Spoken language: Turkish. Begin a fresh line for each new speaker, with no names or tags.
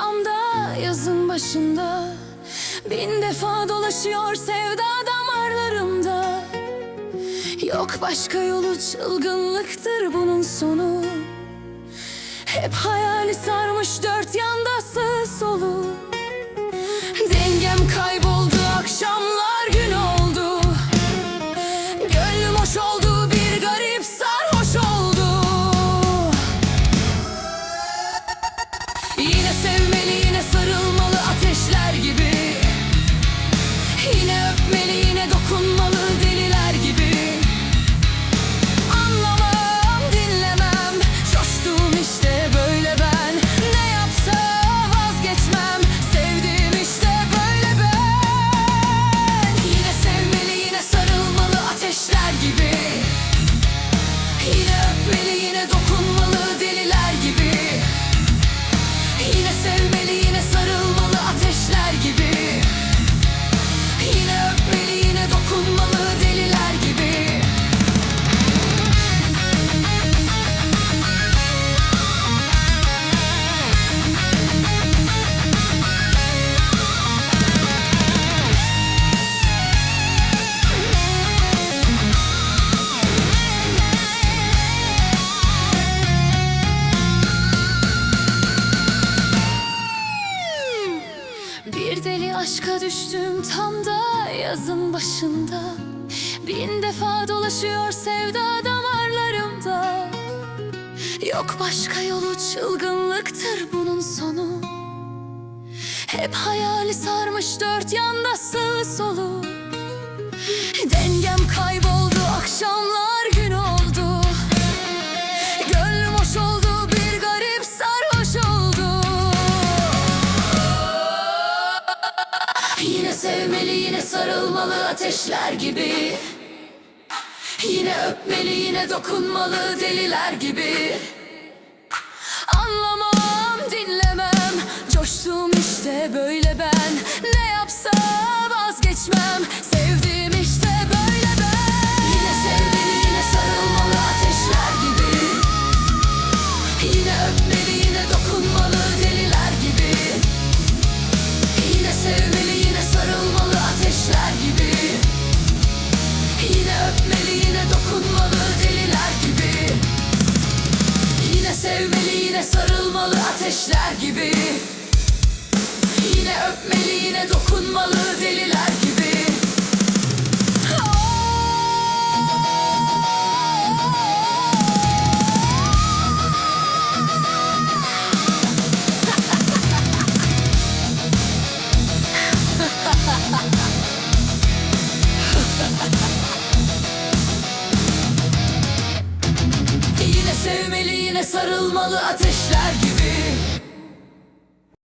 Şam'da yazın başında. Bin defa dolaşıyor sevda damarlarımda. Yok başka yolu çılgınlıktır bunun sonu. Hep hayali sadece Yine öpmeli yine dokunmalı deliler gibi. Anlamam dinlemem. Coştum işte böyle ben. Ne yapsa vazgeçmem. Sevdiğim işte böyle ben. Yine sevmeli yine sarılmalı ateşler gibi. Yine aşka düştüm tam da yazın başında. Bin defa dolaşıyor sevda damarlarımda. Yok başka yolu çılgınlıktır bunun sonu. Hep hayali sarmış dört yanda sağ solu. Dengem kayboldu akşamlar sevmeli yine sarılmalı ateşler gibi. Yine öpmeli yine dokunmalı deliler gibi. Anlamam dinlemem. Coştum işte böyle ben. Ne yapsa vazgeçmem yine sarılmalı ateşler gibi. Yine öpmeli yine dokunmalı deliler Güne sarılmalı ateşler gibi.